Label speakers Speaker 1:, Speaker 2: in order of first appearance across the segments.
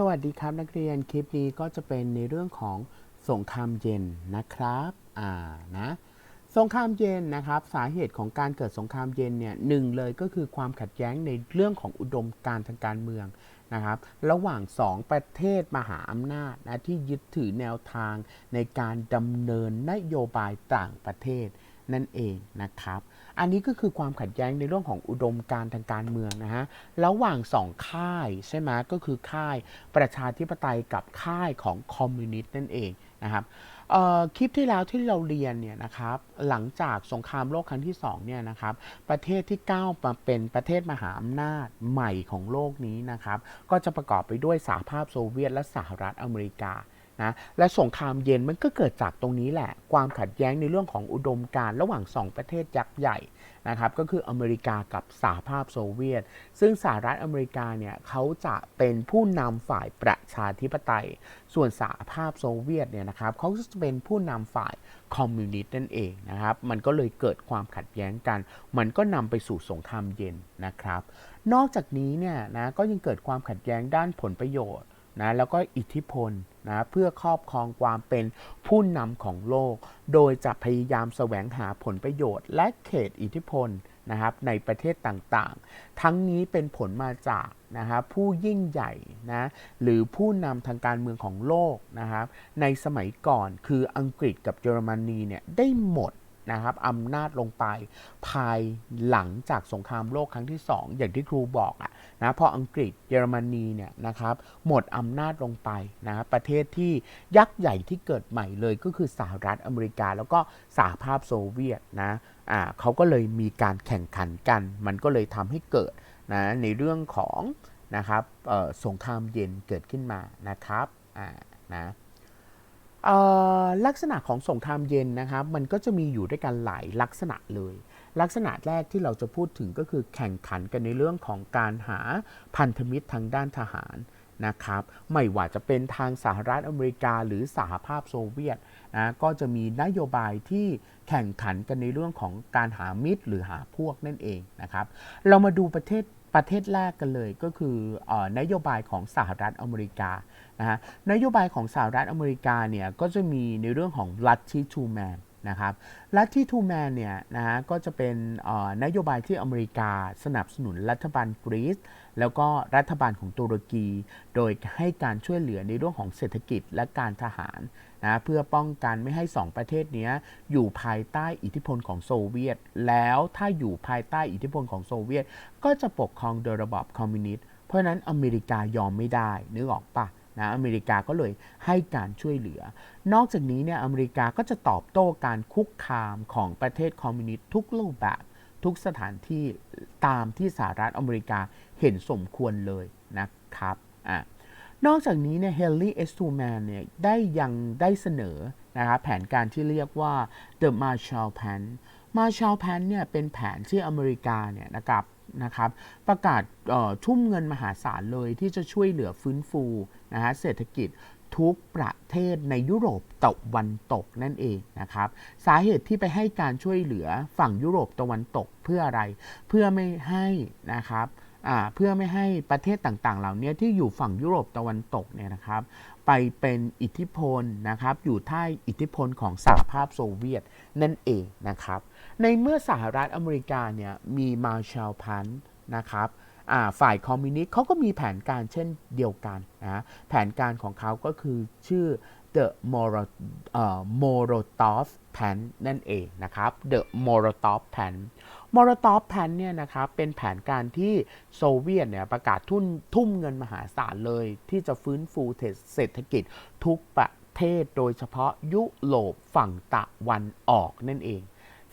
Speaker 1: สวัสดีครับนักเรียนคลิปนี้ก็จะเป็นในเรื่องของสงครามเย็นนะครับอ่านะสงครามเย็นนะครับ สาเหตุของการเกิดสงครามเย็นเนี่ยหนึ่งเลยก็คือความขัดแย้งในเรื่องของอุดมการทางการเมืองนะครับ ระหว่างสองประเทศมหาอำนาจนะที่ยึดถือแนวทางในการดำเนินนโยบายต่างประเทศนั่นเองนะครับ อันนี้ก็คือความขัดแย้งในเรื่องของอุดมการทางการเมืองนะฮะระหว่างสองค่ายใช่ไหมก็คือค่ายประชาธิปไตยกับค่ายของคอมมิวนิสต์นั่นเองนะครับคลิปที่แล้วที่เราเรียนเนี่ยนะครับหลังจากสงครามโลกครั้งที่สองเนี่ยนะครับประเทศที่ก้าวมาเป็นประเทศมหาอำนาจใหม่ของโลกนี้นะครับก็จะประกอบไปด้วยสหภาพโซเวียตและสหรัฐอเมริกา นะและสงครามเย็นมันก็เกิดจากตรงนี้แหละ ความขัดแย้งในเรื่องของอุดมการระหว่างสองประเทศยักษ์ใหญ่นะครับก็คืออเมริกากับสหภาพโซเวียต ซึ่งสหรัฐอเมริกาเนี่ยเขาจะเป็นผู้นำฝ่ายประชาธิปไตย ส่วนสหภาพโซเวียตเนี่ยนะครับเขาจะเป็นผู้นำฝ่ายคอมมิวนิสต์นั่นเองนะครับ มันก็เลยเกิดความขัดแย้งกัน มันก็นำไปสู่สงครามเย็นนะครับ นอกจากนี้เนี่ยนะก็ยังเกิดความขัดแย้งด้านผลประโยชน์ นะแล้วก็อิทธิพลนะเพื่อครอบครองความเป็นผู้นำของโลก โดยจะพยายามแสวงหาผลประโยชน์และเขตอิทธิพลนะครับในประเทศต่างๆ ทั้งนี้เป็นผลมาจากนะครับผู้ยิ่งใหญ่นะหรือผู้นำทางการเมืองของโลกนะครับในสมัยก่อนคืออังกฤษกับเยอรมนีเนี่ยได้หมด นะครับอำนาจลงไปภายหลังจากสงครามโลกครั้งที่ 2 อย่างที่ครูบอกอะนะพออังกฤษเยอรมนีเนี่ยนะครับหมดอำนาจลงไปนะรประเทศที่ยักษ์ใหญ่ที่เกิดใหม่เลยก็คือสหรัฐอเมริกา แล้วก็สหภาพโซเวียตนะอ่าเขาก็เลยมีการแข่งขันกัน มันก็เลยทำให้เกิดนะในเรื่องของนะครับสงครามเย็นเกิดขึ้นมานะครับอ่านะ ลักษณะของสงครามเย็นนะครับมันก็จะมีอยู่ด้วยกันหลายลักษณะเลย ลักษณะแรกที่เราจะพูดถึงก็คือแข่งขันกันในเรื่องของการหาพันธมิตรทางด้านทหารนะครับไม่ว่าจะเป็นทางสหรัฐอเมริกาหรือสหภาพโซเวียตนะก็จะมีนโยบายที่แข่งขันกันในเรื่องของการหามิตรหรือหาพวกนั่นเองนะครับเรามาดูประเทศประเทศแรกกันเลยก็คืออนโยบายของสหรัฐอเมริกา นะฮะนโยบายของสหรัฐอเมริกาเนี่ยก็จะมีในเรื่องของลัทธิทูแมนนะครับลัทธิทูแมนเนี่ยนะฮะก็จะเป็นนโยบายที่อเมริกาสนับสนุนรัฐบาลกรีซแล้วก็รัฐบาลของตุรกี โดยให้การช่วยเหลือในเรื่องของเศรษฐกิจและการทหารนะเพื่อป้องกันไม่ให้สองประเทศนี้อยู่ภายใต้อิทธิพลของโซเวียต แล้วถ้าอยู่ภายใต้อิทธิพลของโซเวียต ก็จะปกครองโดยระบอบคอมมิวนิสต์เพราะนั้นอเมริกายอมไม่ได้นึกออกปะ นะอเมริกาก็เลยให้การช่วยเหลือ นอกจากนี้เนี่ยอเมริกาก็จะตอบโต้การคุกคามของประเทศคอมมิวนิสต์ทุกรูปแบบทุกสถานที่ตามที่สหรัฐอเมริกาเห็นสมควรเลยนะครับอะนอกจากนี้เนี่ยเฮนรี่เอสตูแมนเนี่ยได้ยังได้เสนอนะครับแผนการที่เรียกว่า The Marshall Plan Marshall Plan เนี่ยเป็นแผนที่อเมริกาเนี่ยนะครับ นะครับ ประกาศออทุ่มเงินมหาศาลเลยที่จะช่วยเหลือฟื้นฟูนะฮะเศรษฐกิจทุกประเทศในยุโรปตะวันตกนั่นเองนะครับ สาเหตุที่ไปให้การช่วยเหลือฝั่งยุโรปตะวันตกเพื่ออะไร เพื่อไม่ให้นะครับ เพื่อไม่ให้ประเทศต่างๆ เหล่านี้ที่อยู่ฝั่งยุโรปตะวันตกเนี่ยนะครับ ไปเป็นอิทธิพลนะครับ อยู่ใต้อิทธิพลของสหภาพโซเวียตนั่นเองนะครับ ในเมื่อสหรัฐอเมริกาเนี่ยมีมาร์ชลพันนะครับฝ่ายคอมมิวนิสต์เขาก็มีแผนการเช่นเดียวกันนะแผนการของเขาก็คือชื่อ The morotov Plan นั่นเองนะครับ The Molotov Plan มอร์ตอฟแผนเนี่ยนะครับเป็นแผนการที่โซเวียตเนี่ยประกาศทุ่นทุ่มเงินมหาศาลเลย ที่จะฟื้นฟูเศรษฐกิจทุกประเทศโดยเฉพาะยุโรปฝั่งตะวันออกนั่นเอง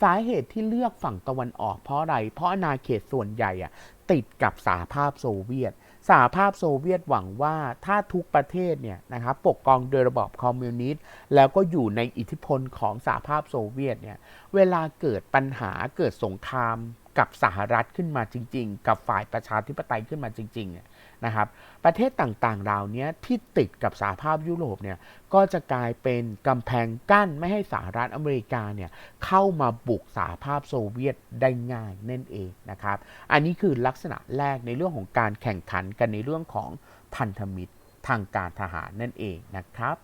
Speaker 1: สาเหตุที่เลือกฝั่งตะวันออกเพราะอะไร เพราะอาณาเขตส่วนใหญ่อะติดกับสหภาพโซเวียต สหภาพโซเวียตหวังว่าถ้าทุกประเทศเนี่ยนะครับปกครองโดยระบอบคอมมิวนิสต์ แล้วก็อยู่ในอิทธิพลของสหภาพโซเวียตเนี่ยเวลาเกิดปัญหาเกิดสงครามกับสหรัฐขึ้นมาจริง ๆ กับฝ่ายประชาธิปไตยขึ้นมาจริงๆเนี่ย นะครับ ประเทศต่างๆเหล่านี้ที่ติดกับสหภาพยุโรปเนี่ยก็จะกลายเป็นกำแพงกั้นไม่ให้สหรัฐอเมริกาเนี่ยเข้ามาบุกสหภาพโซเวียตได้ง่ายนั่นเองนะครับ อันนี้คือลักษณะแรกในเรื่องของการแข่งขันกันในเรื่องของพันธมิตรทางการทหารนั่นเองนะครับ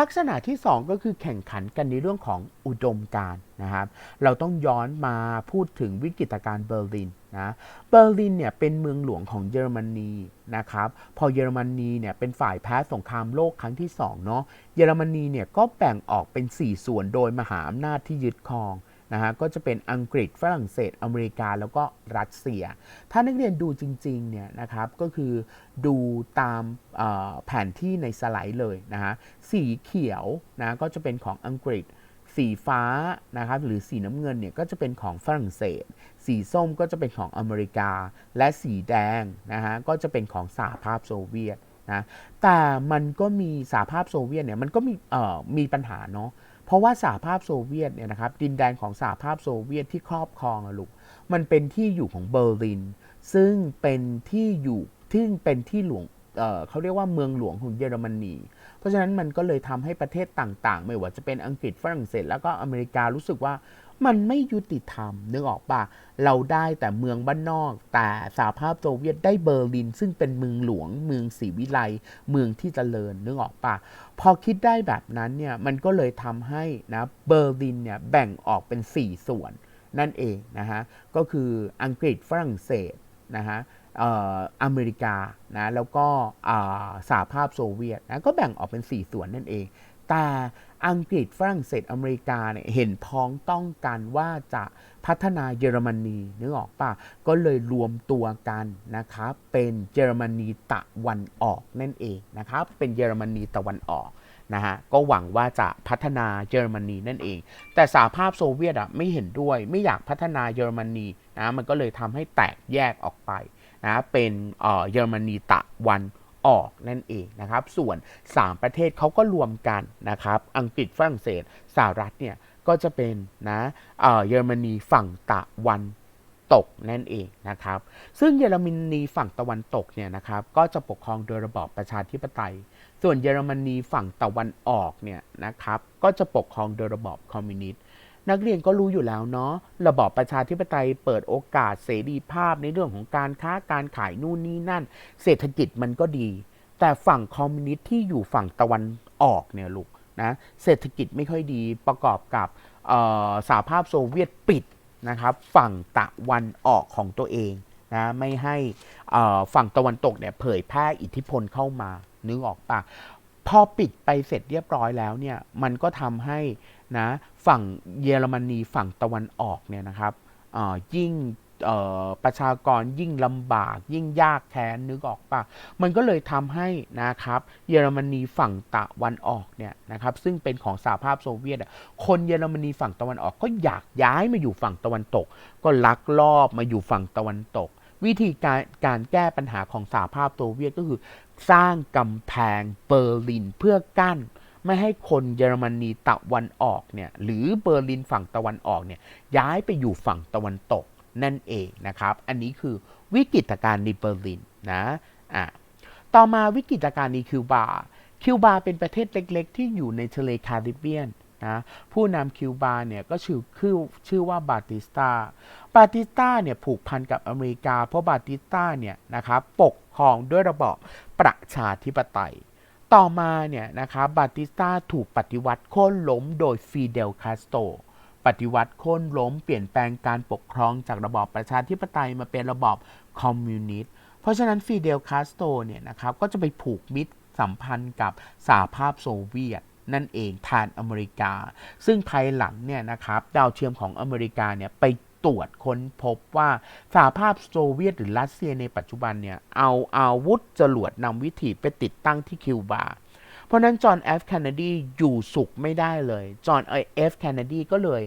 Speaker 1: ลักษณะที่ 2 ก็คือแข่งขันกันในเรื่องของอุดมการนะครับ เราต้องย้อนมาพูดถึงวิกฤตการ์เบอร์ลินนะเบอร์ลินเนี่ยเป็นเมืองหลวงของเยอรมนีนะครับ พอเยอรมนีเนี่ยเป็นฝ่ายแพ้สงครามโลกครั้งที่2เนาะเยอรมนีเนี่ยก็แบ่งออกเป็น 4 ส่วนโดยมหาอำนาจที่ยึดครอง นะฮะก็จะเป็นอังกฤษฝรั่งเศสอเมริกาแล้วก็รัสเซีย ถ้านักเรียนดูจริงๆเนี่ยนะครับก็คือดูตามแผนที่ในสไลด์เลยนะฮะสีเขียวนะก็จะเป็นของอังกฤษสีฟ้านะครับหรือสีน้ำเงินเนี่ยก็จะเป็นของฝรั่งเศส สีส้มก็จะเป็นของอเมริกา และสีแดงนะฮะก็จะเป็นของสหภาพโซเวียตนะแต่มันก็มีสหภาพโซเวียตเนี่ยมันก็มีเอ่อมีปัญหาเนาะ เพราะว่าสหภาพโซเวียตเนี่ยนะครับดินแดนของสหภาพโซเวียตที่ครอบครองลูกมันเป็นที่อยู่ของเบอร์ลิน ซึ่งเป็นที่อยู่ที่เป็นที่หลวง เเขาเรียกว่าเมืองหลวงของเยอรมนี เพราะฉะนั้นมันก็เลยทำให้ประเทศต่างๆ ไม่ว่าจะเป็นอังกฤษฝรั่งเศส แล้วก็อเมริการู้สึกว่ามันไม่ยุติธรรมนึกออกปะเราได้แต่เมืองบ้านนอก แต่สหภาพโซเวียตได้เบอร์ลิน ซึ่งเป็นเมืองหลวง เมืองศรีวิไลเมืองที่เจริญนึกออกปะพอคิดได้แบบนั้นเนี่ยมันก็เลยทำให้นะเบอร์ลินเนี่ยแบ่งออกเป็น 4 ส่วนนั่นเองนะฮะก็คืออังกฤษฝรั่งเศสนะฮะ อเมริกานะแล้วก็อ่าสหภาพโซเวียตนะก็แบ่งออกเป็น 4 ส่วนนั่นเอง แต่อังกฤษฝรั่งเศสอเมริกาเนี่ยเห็นพ้องต้องกันว่าจะพัฒนาเยอรมนีนึกออกปะก็เลยรวมตัวกันนะครับเป็นเยอรมนีตะวันออกนั่นเองนะครับเป็นเยอรมนีตะวันออกนะฮะก็หวังว่าจะพัฒนาเยอรมนีนั่นเอง แต่สหภาพโซเวียตอะไม่เห็นด้วยไม่อยากพัฒนาเยอรมนีนะมันก็เลยทำให้แตกแยกออกไป นะเป็นเยอรมนีตะวันออกนั่นเองนะครับ ส่วน 3 ประเทศเขาก็รวมกันนะครับ อังกฤษฝรั่งเศสสหรัฐเนี่ยก็จะเป็นนะเเยอรมนีฝั่งตะวันตกนั่นเองนะครับ ซึ่งเยอรมนีฝั่งตะวันตกเนี่ยนะครับ ก็จะปกครองโดยระบอบประชาธิปไตย ส่วนเยอรมนีฝั่งตะวันออกเนี่ยนะครับ ก็จะปกครองโดยระบอบคอมมิวนิสต์ นักเรียนก็รู้อยู่แล้วเนาะระบอบประชาธิปไตยเปิดโอกาสเสรีภาพในเรื่องของการค้าการขายนู่นนี่นั่น เศรษฐกิจมันก็ดี แต่ฝั่งคอมมิวนิสต์ที่อยู่ฝั่งตะวันออกเนี่ยลูกนะเศรษฐกิจไม่ค่อยดีประกอบกับอ่อสหภาพโซเวียตปิดนะครับฝั่งตะวันออกของตัวเองนะไม่ให้อ่อฝั่งตะวันตกเนี่ยเผยแพร่อิทธิพลเข้ามานึกออกปะพอปิดไปเสร็จเรียบร้อยแล้วเนี่ยมันก็ทำให้ นะฝั่งเยอรมนีฝั่งตะวันออกเนี่ยนะครับยิ่งประชากรยิ่งลำบาก ยิ่งยากแค้นนึกออกปะมันก็เลยทำให้นะครับ เยอรมนีฝั่งตะวันออกเนี่ยนะครับซึ่งเป็นของสหภาพโซเวียตคนเยอรมนีฝั่งตะวันออกก็อยากย้ายมาอยู่ฝั่งตะวันตก ก็ลักลอบมาอยู่ฝั่งตะวันตก วิธีการการแก้ปัญหาของสหภาพโซเวียตก็คือ สร้างกำแพงเบอร์ลินเพื่อกั้น ไม่ให้คนเยอรมนีตะวันออกเนี่ยหรือเบอร์ลินฝั่งตะวันออกเนี่ยย้ายไปอยู่ฝั่งตะวันตกนั่นเองนะครับ อันนี้คือวิกฤตการณ์ในเบอร์ลินนะอะต่อมาวิกฤตการณ์ในคิวบา คิวบาเป็นประเทศเล็ก ๆ ที่อยู่ในทะเลแคริบเบียนนะผู้นำคิวบาเนี่ยก็ชื่อคือชื่อว่าบาติสตาบาติสตาเนี่ยผูกพันกับอเมริกา เพราะบาติสตาเนี่ยนะครับปกครองด้วยระบอบประชาธิปไตย ต่อมาเนี่ยนะครับบาติสตาถูกปฏิวัติโค่นล้มโดยฟีเดลคาสโตปฏิวัติโค่นล้มเปลี่ยนแปลงการปกครองจากระบอบประชาธิปไตยมาเป็นระบอบคอมมิวนิสต์ เพราะฉะนั้นฟีเดลคาสโตเนี่ยนะครับก็จะไปผูกมิตรสัมพันธ์กับสหภาพโซเวียตนั่นเองแทนอเมริกา ซึ่งภายหลังเนี่ยนะครับดาวเทียมของอเมริกาเนี่ยไป ตรวจค้นพบว่าสหภาพโซเวียตหรือรัสเซียในปัจจุบันเนี่ย เอาอาวุธจรวดนำวิถีไปติดตั้งที่คิวบา เพราะนั้นจอห์นเอฟแคนเนดีอยู่สุขไม่ได้เลย จอห์นเอฟแคนเนดีก็เลย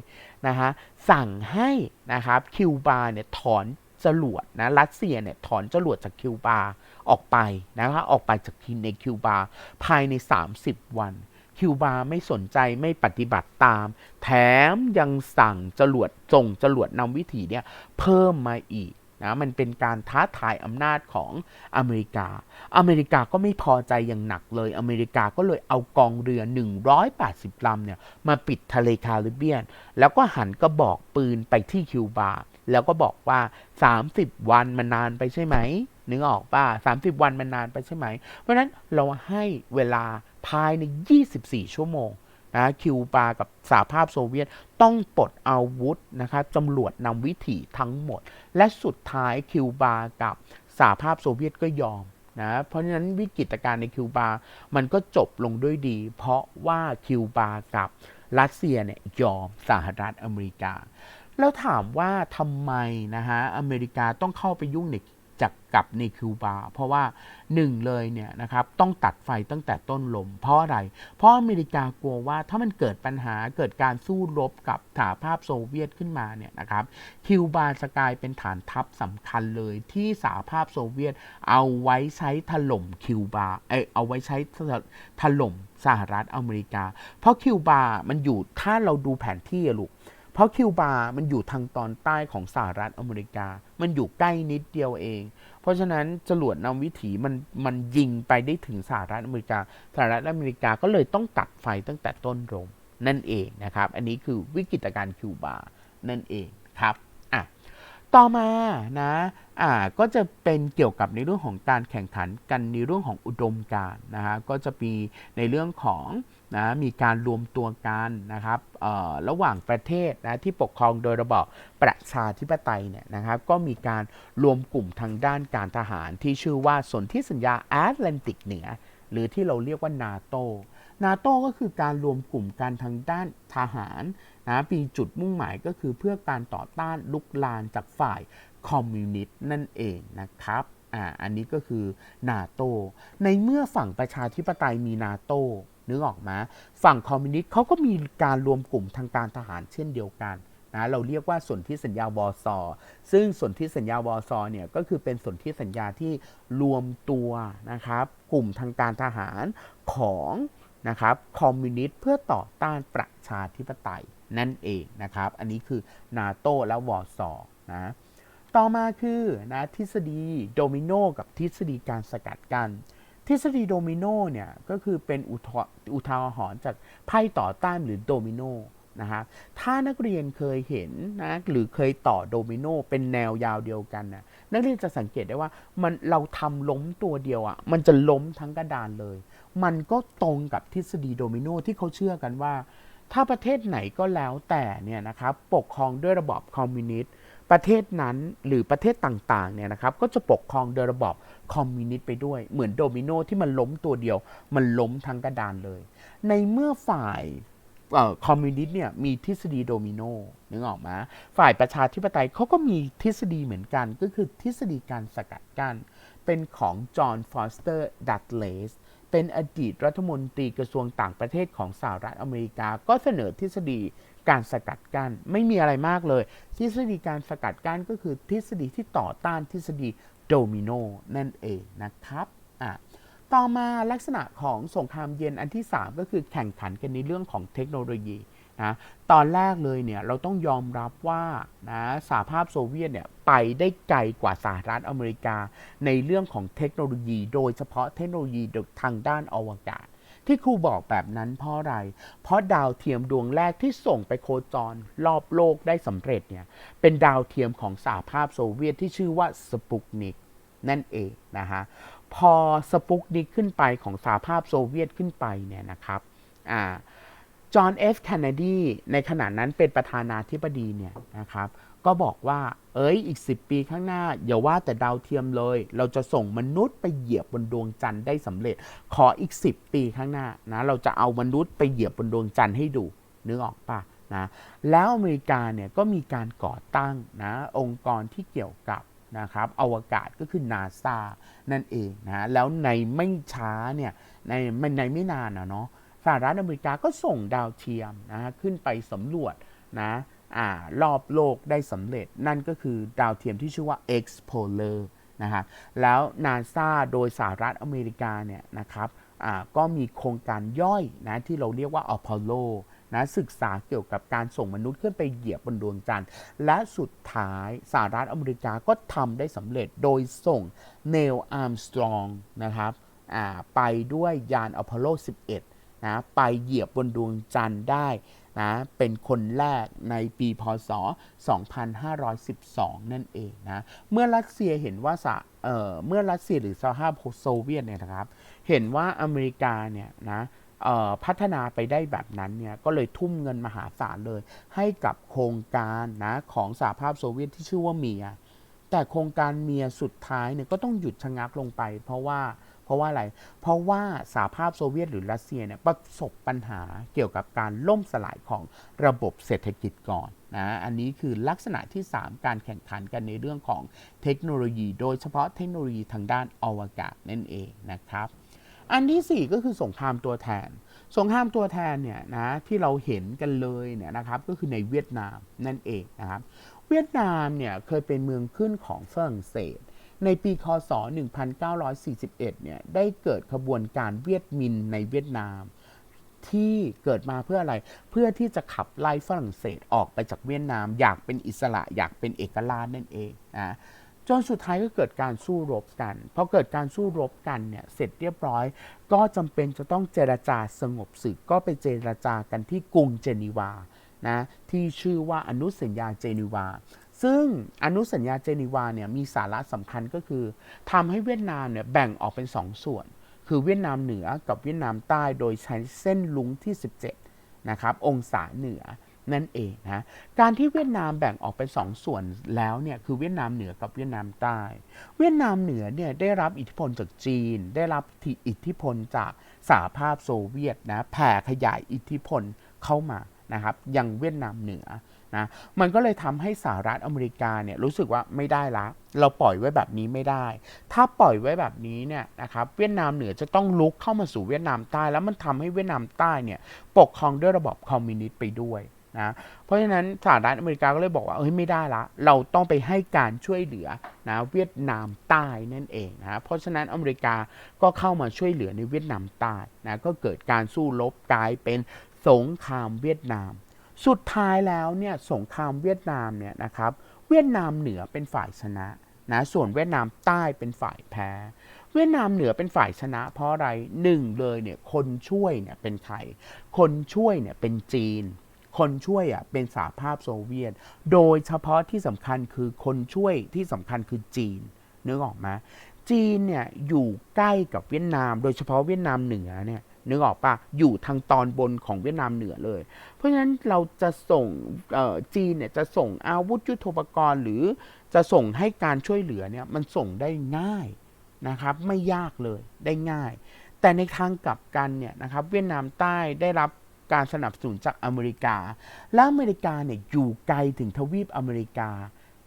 Speaker 1: นะฮะสั่งให้นะครับคิวบาเนี่ยถอนจรวดนะรัสเซียเนี่ยถอนจรวดจากคิวบาออกไปนะคะออกไปจากทีในคิวบาภายใน 30 วัน คิวบาไม่สนใจไม่ปฏิบัติตาม แถมยังสั่งจรวดส่งจรวดนำวิถีเนี่ยเพิ่มมาอีกนะมันเป็นการท้าทายอำนาจของอเมริกา อเมริกาก็ไม่พอใจอย่างหนักเลย อเมริกาก็เลยเอากองเรือ 180 ลำเนี่ยมาปิดทะเลแคริบเบียน แล้วก็หันกระบอกปืนไปที่คิวบา แล้วก็บอกว่า 30 วันมันนานไปใช่ไหมนึกออกป่ะ30 วันมันนานไปใช่ไหม เพราะนั้นเราให้เวลา ภายใน 24 ชั่วโมงนะคิวบากับสหภาพโซเวียตต้องปลดอาวุธนะครับจำรวจนำวิถีทั้งหมด และสุดท้ายคิวบากับสหภาพโซเวียตก็ยอมนะเพราะฉะนั้นวิกฤตการณ์ในคิวบา มันก็จบลงด้วยดี เพราะว่าคิวบากับรัสเซียเนี่ยยอมสหรัฐอเมริกา แล้วถามว่าทำไมนะฮะอเมริกาต้องเข้าไปยุ่งใน จากกับในคิวบาเพราะว่าหนึ่งเลยเนี่ยนะครับต้องตัดไฟตั้งแต่ต้นลม เพราะอะไร เพราะอเมริกากลัวว่าถ้ามันเกิดปัญหาเกิดการสู้รบกับสหภาพโซเวียตขึ้นมาเนี่ยนะครับคิวบาจะกลายเป็นฐานทัพสำคัญเลยที่สหภาพโซเวียตเอาไว้ใช้ถล่มคิวบาเอยเอาไว้ใช้ถล่มสหรัฐอเมริกา เพราะคิวบามันอยู่ถ้าเราดูแผนที่ลูก เพราะคิวบามันอยู่ทางตอนใต้ของสหรัฐอเมริกา มันอยู่ใกล้นิดเดียวเอง เพราะฉะนั้นจรวดนำวิถีมันมันยิงไปได้ถึงสหรัฐอเมริกา สหรัฐอเมริกาก็เลยต้องตัดไฟตั้งแต่ต้นลมนั่นเองนะครับ อันนี้คือวิกฤตการคิวบา นั่นเองครับอะต่อมานะอ่าก็จะเป็นเกี่ยวกับในเรื่องของการแข่งขันกันในเรื่องของอุดมการนะฮะก็จะมีในเรื่องของ นะมีการรวมตัวกันนะครับระหว่างประเทศนะที่ปกครองโดยระบอบประชาธิปไตยเนี่ยนะครับก็มีการรวมกลุ่มทางด้านการทหารที่ชื่อว่าสนธิสัญญาแอตแลนติกเหนือ หรือที่เราเรียกว่านาโตนาโตก็คือการรวมกลุ่มกันทางด้านทหารนะมีจุดมุ่งหมายก็คือเพื่อการต่อต้านลุกลานจากฝ่ายคอมมิวนิสต์นั่นเองนะครับอ่าอันนี้ก็คือนาโตในเมื่อฝั่งประชาธิปไตยมีนาโต นึกออกไหมฝั่งคอมมิวนิสต์เขาก็มีการรวมกลุ่มทางการทหารเช่นเดียวกันนะเราเรียกว่าสนธิสัญญาวอซอซึ่งสนธิสัญญาวอซอเนี่ยก็คือเป็นสนธิสัญญาที่รวมตัวนะครับ กลุ่มทางการทหารของนะครับคอมมิวนิสต์เพื่อต่อต้านประชาธิปไตยนั่นเองนะครับ อันนี้คือนาโตและวอซอนะต่อมาคือนะทฤษฎีโดมิโนกับทฤษฎีการสกัดกันน ทฤษฎีโดมิโนเนี่ยก็คือเป็นอุทาหรณ์จากไพ่ต่อต้านหรือโดมิโนนะฮะถ้านักเรียนเคยเห็นนะหรือเคยต่อโดมิโนเป็นแนวยาวเดียวกันนะนักเรียนจะสังเกตได้ว่ามันเราทำล้มตัวเดียวอะ่ะมันจะล้มทั้งกระดานเลย มันก็ตรงกับทฤษฎีโดมิโนที่เขาเชื่อกันว่า ถ้าประเทศไหนก็แล้วแต่เนี่ยนะครับปกครองด้วยระบอบคอมมิวนิสต์ ประเทศนั้นหรือประเทศต่างๆเนี่ยนะครับก็จะปกครองโดยระบอบคอมมิวนิสต์ไปด้วย เหมือนโดมิโนที่มันล้มตัวเดียว มันล้มทั้งกระดานเลย ในเมื่อฝ่ายคอมมิวนิสต์เนี่ยมีทฤษฎีโดมิโนนึกออกไหมฝ่ายประชาธิปไตยเขาก็มีทฤษฎีเหมือนกัน ก็คือทฤษฎีการสกัดกั้นเป็นของจอห์นฟอสเตอร์ดัตเลสเป็นอดีตรัฐมนตรีกระทรวงต่างประเทศของสหรัฐอเมริกา ก็เสนอทฤษฎี การสกัดกัน้นไม่มีอะไรมากเลย ทฤษฎีการสกัดกั้นก็คือทฤษฎีที่ต่อต้านทฤษฎีโดมิโนนั่นเองนะครับอะต่อมาลักษณะของสงครามเย็นอันที่ 3 ก็คือแข่งขันกันในเรื่องของเทคโนโลยีนะตอนแรกเลยเนี่ยเราต้องยอมรับว่านะสหภาพโซเวียตเนี่ยไปได้ไกลกว่าสหรัฐอเมริกา ในเรื่องของเทคโนโลยี โดยเฉพาะเทคโนโลยีทางด้านอวกาศ ที่ครูบอกแบบนั้นเพราะอะไร เพราะดาวเทียมดวงแรกที่ส่งไปโคจรรอบโลกได้สำเร็จเนี่ย เป็นดาวเทียมของสหภาพโซเวียตที่ชื่อว่าสปุกนิกนั่นเองนะฮะ พอสปุกนิกขึ้นไปของสหภาพโซเวียตขึ้นไปเนี่ยนะครับ อ่า จอห์นเอฟแคนเนดีในขณะนั้นเป็นประธานาธิบดีเนี่ยนะครับ ก็บอกว่า เอ้ยอีก 10 ปีข้างหน้า อย่าว่าแต่ดาวเทียมเลย เราจะส่งมนุษย์ไปเหยียบบนดวงจันทร์ได้สำเร็จ ขออีก 10 ปีข้างหน้านะเราจะเอามนุษย์ไปเหยียบบนดวงจันทร์ให้ดูนึกออกปะนะแล้วอเมริกาเนี่ยก็มีการก่อตั้งนะองค์กรที่เกี่ยวกับนะครับอวกาศก็คือนาซานั่นเองนะแล้วในไม่ช้าเนี่ยในในไม่นานนะเนาะสหรัฐอเมริกาก็ส่งดาวเทียมนะขึ้นไปสำรวจนะ รอบโลกได้สำเร็จ นั่นก็คือดาวเทียมที่ชื่อว่า Explorer นะฮะแล้วนาซาโดยสหรัฐอเมริกาเนี่ยนะครับก็มีโครงการย่อยนะที่เราเรียกว่าอพอลโลนะศึกษาเกี่ยวกับการส่งมนุษย์ขึ้นไปเหยียบบนดวงจันทร์และสุดท้ายสหรัฐอเมริกาก็ทำได้สำเร็จโดยส่งเนลอาร์มสตรองนะครับไปด้วยยานอพอลโล 11นะไปเหยียบบนดวงจันทร์ได้ นะเป็นคนแรกในปีพศ 2512 นั่นเองนะเมื่อรัสเซียเห็นว่าสเเมื่อรัสเซียหรือสหภาพโซเวียตเนี่ยนะครับ เห็นว่าอเมริกาเนี่ยนะพัฒนาไปได้แบบนั้นเนี่ยก็เลยทุ่มเงินมหาศาลเลย ให้กับโครงการนะของสหภาพโซเวียตที่ชื่อว่าเมีย แต่โครงการเมียสุดท้ายเนี่ยก็ต้องหยุดชะงักลงไป เพราะว่า เพราะว่าอะไร เพราะว่าสหภาพโซเวียตหรือรัสเซียเนี่ยประสบปัญหาเกี่ยวกับการล่มสลายของระบบเศรษฐกิจก่อนนะ อันนี้คือลักษณะที่ 3 การแข่งขันกันในเรื่องของเทคโนโลยี โดยเฉพาะเทคโนโลยีทางด้านอวกาศนั่นเองนะครับ อันที่ 4 ก็คือสงครามตัวแทนสงครามตัวแทนเนี่ยนะที่เราเห็นกันเลยเนี่ยนะครับก็คือในเวียดนามนั่นเองนะครับเวียดนามเนี่ยเคยเป็นเมืองขึ้นของฝรั่งเศส ในปีคศ 1941 เนี่ย ได้เกิดขบวนการเวียดมินในเวียดนาม ที่เกิดมาเพื่ออะไร เพื่อที่จะขับไล่ฝรั่งเศสออกไปจากเวียดนาม อยากเป็นอิสระอยากเป็นเอกราชนั่นเองนะจนสุดท้ายก็เกิดการสู้รบกันพอเกิดการสู้รบกันเนี่ยเสร็จเรียบร้อย ก็จำเป็นจะต้องเจรจาสงบศึกก็ไปเจรจากันที่กรุงเจนีวานะที่ชื่อว่าอนุสัญญาเจนีวา ซึ่งอนุสัญญาเจนีวาเนี่ยมีสาระสำคัญก็คือทำให้เวียดนามเนี่ยแบ่งออกเป็นสองส่วน คือเวียดนามเหนือกับเวียดนามใต้โดยใช้เส้นลุงที่ 17 นะครับ องศาเหนือนั่นเองนะการที่เวียดนามแบ่งออกเป็นสองส่วนแล้วเนี่ยคือเวียดนามเหนือกับเวียดนามใต้ เวียดนามเหนือเนี่ยได้รับอิทธิพลจากจีน ได้รับอิทธิพลจากสหภาพโซเวียตนะแผ่ขยายอิทธิพลเข้ามานะครับยังเวียดนามเหนือ นะมันก็เลยทำให้สหรัฐอเมริกาเนี่ยรู้สึกว่าไม่ได้ละ เราปล่อยไว้แบบนี้ไม่ได้ ถ้าปล่อยไว้แบบนี้เนี่ยนะครับเวียดนามเหนือจะต้องลุกเข้ามาสู่เวียดนามใต้ แล้วมันทำให้เวียดนามใต้เนี่ยปกครองด้วยระบอบคอมมิวนิสต์ไปด้วยนะเพราะฉะนั้นสหรัฐอเมริกาก็เลยบอกว่าเอ้ยไม่ได้ละ เราต้องไปให้การช่วยเหลือนะเวียดนามใต้นั่นเองนะเพราะฉะนั้นอเมริกาก็เข้ามาช่วยเหลือในเวียดนามใต้นะก็เกิดการสู้รบกลายเป็นสงครามเวียดนาม สุดท้ายแล้วเนี่ยสงครามเวียดนามเนี่ยนะครับเวียดนามเหนือเป็นฝ่ายชนะนะส่วนเวียดนามใต้เป็นฝ่ายแพ้ เวียดนามเหนือเป็นฝ่ายชนะ เพราะอะไรหนึ่งเลยเนี่ยคนช่วยเนี่ยเป็นใครคนช่วยเนี่ยเป็นจีน คนช่วยอะเป็นสหภาพโซเวียต โดยเฉพาะที่สำคัญคือคนช่วยที่สำคัญคือจีนนึกออกไหมจีนเนี่ยอยู่ใกล้กับเวียดนาม โดยเฉพาะเวียดนามเหนือเนี่ย นึกออกปะอยู่ทางตอนบนของเวียดนามเหนือเลย เพราะฉะนั้นเราจะส่งจีนเนี่ยจะส่งอาวุธยุทโธปกรณ์ หรือจะส่งให้การช่วยเหลือเนี่ยมันส่งได้ง่ายนะครับ ไม่ยากเลยได้ง่าย แต่ในทางกลับกันเนี่ยนะครับเวียดนามใต้ได้รับการสนับสนุนจากอเมริกา และอเมริกาเนี่ยอยู่ไกลถึงทวีปอเมริกา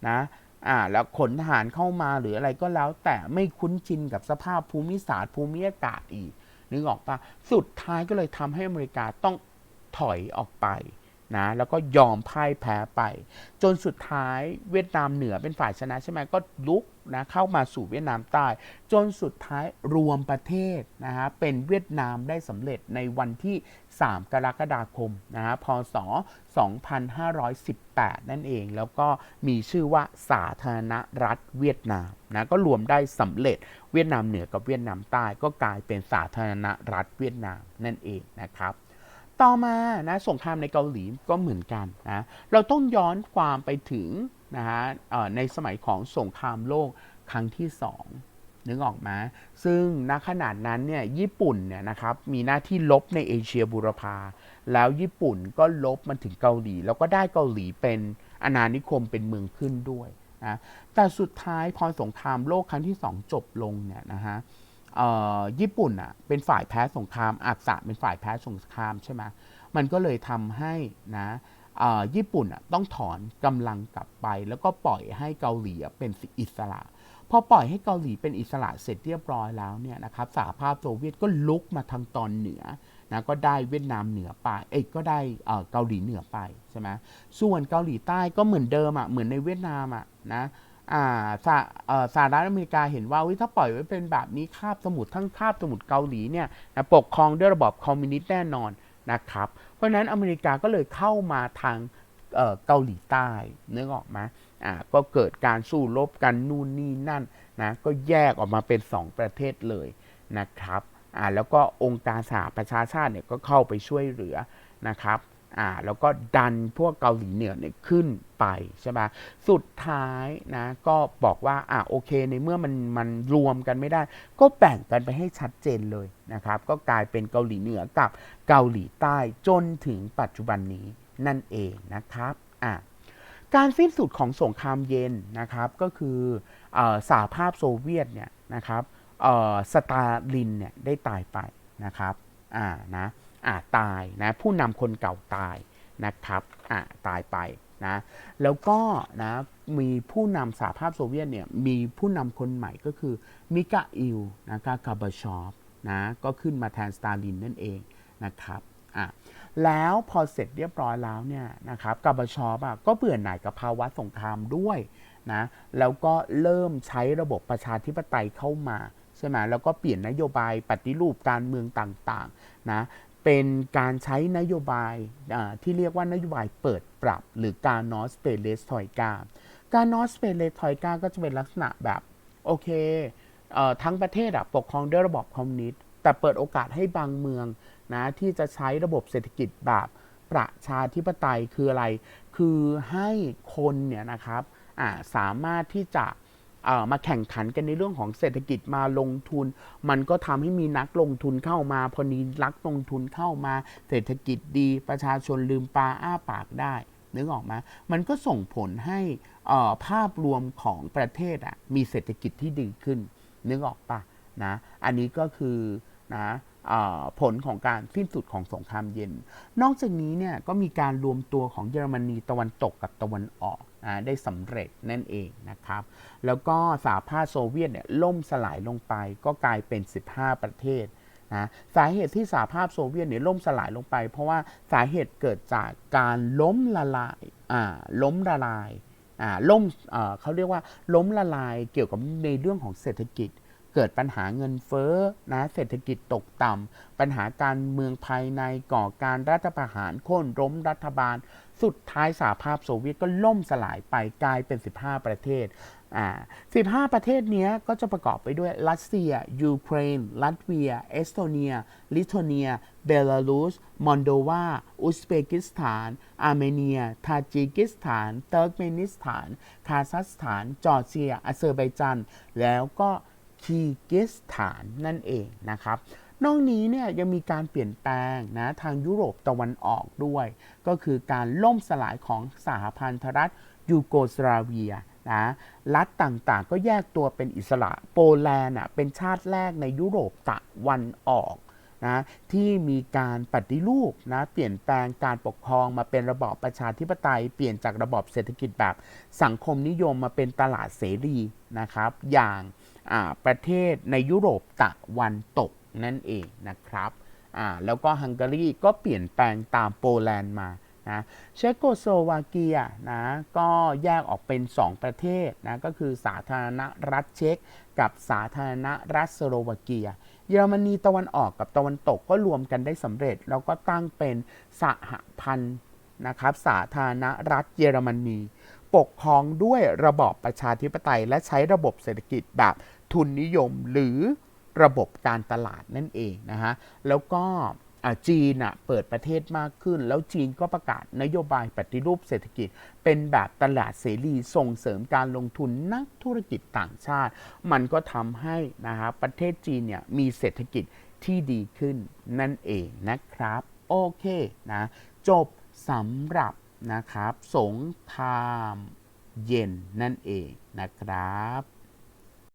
Speaker 1: นะอ่าแล้วขนทหารเข้ามาหรืออะไรก็แล้วแต่ไม่คุ้นชินกับสภาพภูมิศาสตร์ภูมิอากาศอีก นึกออกปะสุดท้ายก็เลยทำให้อเมริกาต้องถอยออกไป นะแล้วก็ยอมพ่ายแพ้ไป จนสุดท้ายเวียดนามเหนือเป็นฝ่ายชนะใช่ไหมก็ลุกนะเข้ามาสู่เวียดนามใต้ จนสุดท้ายรวมประเทศนะฮะเป็นเวียดนามได้สำเร็จในวันที่ 3 กรกฎาคมนะฮะพศ 2518 นั่นเอง แล้วก็มีชื่อว่าสาธารณรัฐเวียดนามนะก็รวมได้สำเร็จเวียดนามเหนือกับเวียดนามใต้ ก็กลายเป็นสาธารณรัฐเวียดนามนั่นเองนะครับ ต่อมานะสงครามในเกาหลีก็เหมือนกันนะเราต้องย้อนความไปถึงนะฮะในสมัยของสงครามโลกครั้งที่สองนึกออกไหมซึ่งณขนาดนั้นเนี่ยญี่ปุ่นเนี่ยนะครับมีหน้าที่ลบในเอเชียบูรพา แล้วญี่ปุ่นก็ลบมันถึงเกาหลี แล้วก็ได้เกาหลีเป็นอาณานิคมเป็นเมืองขึ้นด้วยนะแต่สุดท้ายพอสงครามโลกครั้งที่สองจบลงเนี่ยนะฮะ ญี่ปุ่นอะเป็นฝ่ายแพ้สงครามอักษะเป็นฝ่ายแพ้สงครามใช่ไหมมันก็เลยทำให้นะญี่ปุ่นอะต้องถอนกำลังกลับไป แล้วก็ปล่อยให้เกาหลีเป็นอิสระพอปล่อยให้เกาหลีเป็นอิสระเสร็จเรียบร้อยแล้วเนี่ยนะครับสหภาพโซเวียตก็ลุกมาทางตอนเหนือนะก็ได้เวียดนามเหนือไปเอ้ยก็ได้เอ่อเกาหลีเหนือไปใช่ไหมส่วนเกาหลีใต้ก็เหมือนเดิมอะเหมือนในเวียดนามอะนะ อ่าสหสหรัฐอเมริกาเห็นว่าถ้าปล่อยไว้เป็นแบบนี้คาบสมุทรทั้งคาบสมุทรเกาหลีเนี่ยนะปกครองด้วยระบอบคอมมิวนิสต์แน่นอนนะครับ เพราะฉะนั้นอเมริกาก็เลยเข้ามาทางเอ่อเกาหลีใต้นึกออกไหมอ่าก็เกิดการสู้รบกันนู่นนี่นั่นนะก็แยกออกมาเป็น 2 ประเทศเลยนะครับอ่าแล้วก็องค์การสหประชาชาติเนี่ยก็เข้าไปช่วยเหลือนะครับอ่าแล้วก็ดันพวกเกาหลีเหนือเนี่ยขึ้น ไปใช่ไหมสุดท้ายนะก็บอกว่าอ่าโอเคในเมื่อมันมันรวมกันไม่ได้ ก็แบ่งกันไปให้ชัดเจนเลยนะครับ ก็กลายเป็นเกาหลีเหนือกับเกาหลีใต้จนถึงปัจจุบันนี้นั่นเองนะครับอ่าการสิ้นสุดของสงครามเย็นนะครับก็คืออสหภาพโซเวียตเนี่ยนะครับสตาลินเนี่ยได้ตายไปนะครับอ่านะอ่าตายนะผู้นำคนเก่าตายนะครับอ่าตายไป นะแล้วก็นะมีผู้นำสหภาพโซเวียตเนี่ยมีผู้นำคนใหม่ก็คือมิกาอิลนะกากาบชอฟนะก็ขึ้นมาแทนสตาลินนั่นเองนะครับอะแล้วพอเสร็จเรียบร้อยแล้วเนี่ยนะครับกับชอปอะก็เบื่อหน่ายกับภาวะสงครามด้วยนะแล้วก็เริ่มใช้ระบบประชาธิปไตยเข้ามาใช่ไหมแล้วก็เปลี่ยนนโยบายปฏิรูปการเมืองต่างๆนะ เป็นการใช้นโยบายที่เรียกว่านโยบายเปิดปรับ หรือการนอสเปเลสทอยกาการนอสเปเลสทอยกาก็จะเป็นลักษณะแบบโอเคทั้งประเทศปกครองด้วยระบอบคอมมิวนิสต์แต่เปิดโอกาสให้บางเมืองนะที่จะใช้ระบบเศรษฐกิจแบบประชาธิปไตยคืออะไร คือให้คนเนี่ยนะครับสามารถที่จะ มาแข่งขันกันในเรื่องของเศรษฐกิจมาลงทุน มันก็ทำให้มีนักลงทุนเข้ามา พอนี้นักลงทุนเข้ามา เศรษฐกิจดีประชาชนลืมปลาอ้าปากได้นึกออกไหมมันก็ส่งผลให้ภาพรวมของประเทศอะมีเศรษฐกิจที่ดีขึ้น นึกออกปะนะ อันนี้ก็คือนะ ผลของการสิ้นสุดของสงครามเย็น นอกจากนี้เนี่ยก็มีการรวมตัวของเยอรมนีตะวันตกกับตะวันออกนะได้สำเร็จนั่นเองนะครับ แล้วก็สหภาพโซเวียตเนี่ยล่มสลายลงไปก็กลายเป็น 15 ประเทศนะสาเหตุที่สหภาพโซเวียตเนี่ยล่มสลายลงไป เพราะว่าสาเหตุเกิดจากการล้มละลายอ่าล้มละลายอ่าล่มเขาเรียกว่าล้มละลายเกี่ยวกับในเรื่องของเศรษฐกิจ เกิดปัญหาเงินเฟ้อนะเศรษฐกิจตกต่ำปัญหาการเมืองภายในก่อการรัฐประหารโค่นล้มรัฐบาล สุดท้ายสหภาพโซเวียตก็ล่มสลายไปกลายเป็น 15 ประเทศอ่า15 ประเทศนี้ก็จะประกอบไปด้วยรัสเซีย ยูเครน ลัตเวีย เอสโตเนีย ลิทัวเนีย เบลารุส มอนโดวา อุซเบกิสถาน อาร์เมเนีย ทาจิกิสถาน เติร์กเมนิสถาน คาซัคสถาน จอร์เจียอาเซอร์ไบจัน แล้วก็ คีกิสถานนั่นเองนะครับ นอกนี้เนี่ยยังมีการเปลี่ยนแปลงนะทางยุโรปตะวันออกด้วย ก็คือการล่มสลายของสหพันธรัฐยูโกสลาเวียนะรัฐต่างๆ ก็แยกตัวเป็นอิสระโปแลนด์เป็นชาติแรกในยุโรปตะวันออกนะที่มีการปฏิรูปนะเปลี่ยนแปลงการปกครองมาเป็นระบอบประชาธิปไตย เปลี่ยนจากระบอบเศรษฐกิจแบบสังคมนิยมมาเป็นตลาดเสรีนะครับ อย่าง ประเทศในยุโรปตะวันตกนั่นเองนะครับแล้วก็ฮังการีก็เปลี่ยนแปลงตามโปแลนด์มานะเชโกสโลวาเกียนะก็แยกออกเป็น 2 ประเทศนะก็คือสาธารณรัฐเช็กกับสาธารณรัฐสโลวาเกีย เยอรมนีตะวันออกกับตะวันตกก็รวมกันได้สำเร็จ แล้วก็ตั้งเป็นสหพันธ์นะครับสาธารณรัฐเยอรมนี ปกครองด้วยระบอบประชาธิปไตย และใช้ระบบเศรษฐกิจแบบทุนนิยมหรือระบบการตลาดนั่นเองนะฮะ แล้วก็จีนอะเปิดประเทศมากขึ้น แล้วจีนก็ประกาศนโยบายปฏิรูปเศรษฐกิจ เป็นแบบตลาดเสรีส่งเสริมการลงทุนนักธุรกิจต่างชาติ มันก็ทำให้นะฮะประเทศจีนเนี่ยมีเศรษฐกิจที่ดีขึ้นนั่นเองนะครับ โอเคนะ จบสำหรับ นะครับ สงครามเย็นนั่นเองนะครับ